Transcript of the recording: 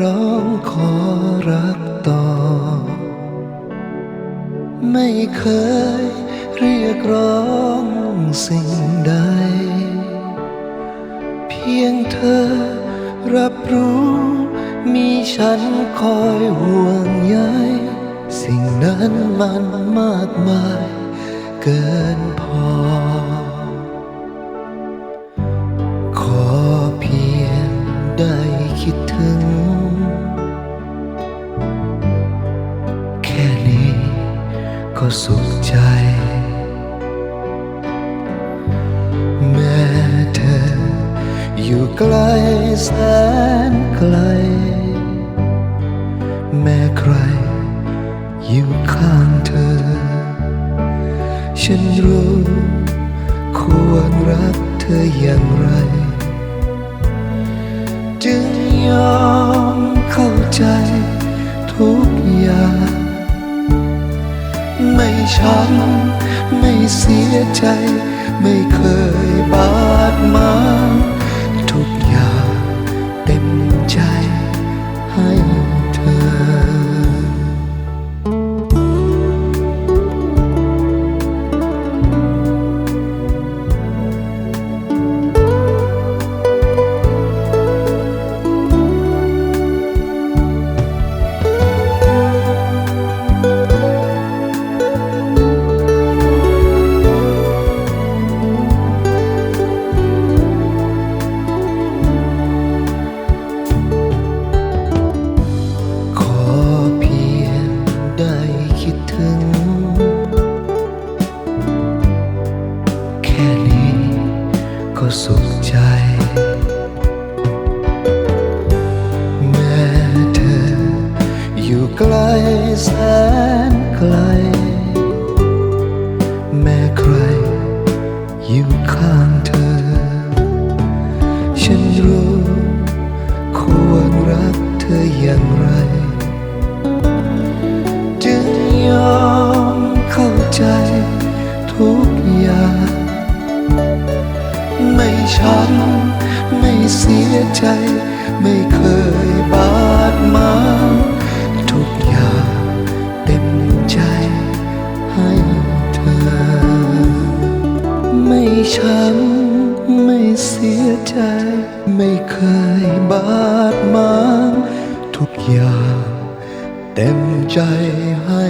ร้องขอรักต่อ ไม่เคยเรียกร้องสิ่งใด เพียงเธอรับรู้ มีฉันคอยห่วงใยสิ่งนั้นมันมากมายเกินพอ ขอเพียงได้คิดถึงแก็สุขใจ แม้เธออยู่ไกลแสนไกล แม้ใครอยู่ข้างเธอ ฉันรู้ควรรักเธออย่างไร จึงยอมเข้าใจทุก ช้ำไม่เสียใจไม่เคย สุขใจ แม้เธออยู่ไกลแสนไกล แม้ใครอยู่ข้างเธอ ฉันรู้ควรรักเธออย่างไร ยใจ ไม่เคยบาดหมางทุกอย่างเต็มใจให้เธอ ไม่ช้ำไม่เสียใจ ไม่เคยบาดหมางทุกอย่างเต็มใจให้